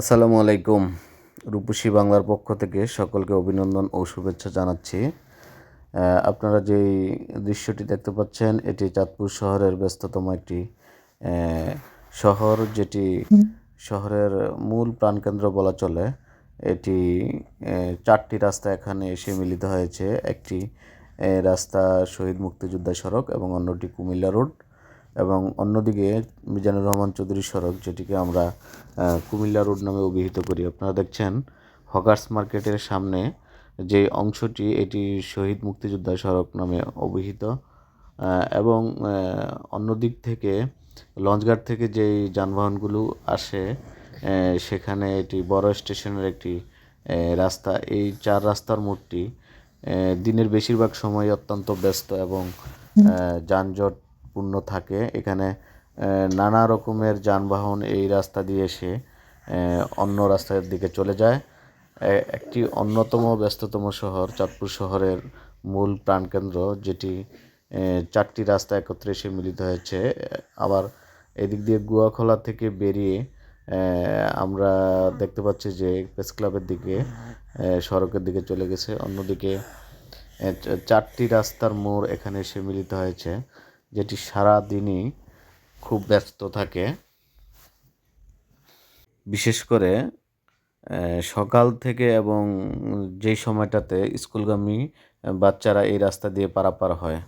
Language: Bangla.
আসসালামু আলাইকুম। রূপসী বাংলার পক্ষ থেকে সকলকে অভিনন্দন ও শুভেচ্ছা জানাচ্ছি। আপনারা যেই দৃশ্যটি দেখতে পাচ্ছেন, এটি চাঁদপুর শহরের ব্যস্ততম একটি শহর যেটি শহরের মূল প্রাণকেন্দ্র বলা চলে। এটি চারটি রাস্তা এখানে এসে মিলিত হয়েছে। একটি রাস্তা শহীদ মুক্তিযোদ্ধা সড়ক এবং অন্যটি কুমিল্লা রোড। এবং অন্যদিকে মিজানুর রহমান চৌধুরী সড়ক যেটিকে আমরা কুমিল্লা রোড নামে অভিহিত করি। আপনারা দেখছেন হকার্স মার্কেটের সামনে যে অংশটি এটি শহীদ মুক্তিযোদ্ধা সড়ক নামে অভিহিত। এবং অন্য দিক থেকে লঞ্চঘাট থেকে যেই যানবাহনগুলো আসে সেখানে এটি বড় স্টেশনের একটি রাস্তা। এই চার রাস্তার মোড়টি দিনের বেশিরভাগ সময় অত্যন্ত ব্যস্ত এবং আহ, যানজটপূর্ণ থাকে। এখানে নানা রকমের যানবাহন এই রাস্তা দিয়ে এসে অন্য রাস্তার দিকে চলে যায়। একটি অন্যতম ব্যস্ততম শহর চাঁদপুর শহরের মূল প্রাণকেন্দ্র, যেটি চারটি রাস্তা একত্রে এসে মিলিত হয়েছে। আবার এদিক দিয়ে গুয়াখোলা থেকে বেরিয়ে আমরা দেখতে পাচ্ছি যে প্রেস ক্লাবের দিকে সড়কের দিকে চলে গেছে। অন্যদিকে চারটি রাস্তার মোড় এখানে এসে মিলিত হয়েছে। যেটি সারা দিনই খুব ব্যস্ত থাকে। বিশেষ করে সকাল থেকে এবং যেই সময়টাতে স্কুলগামী বাচ্চারা এই রাস্তা দিয়ে পারাপার হয়।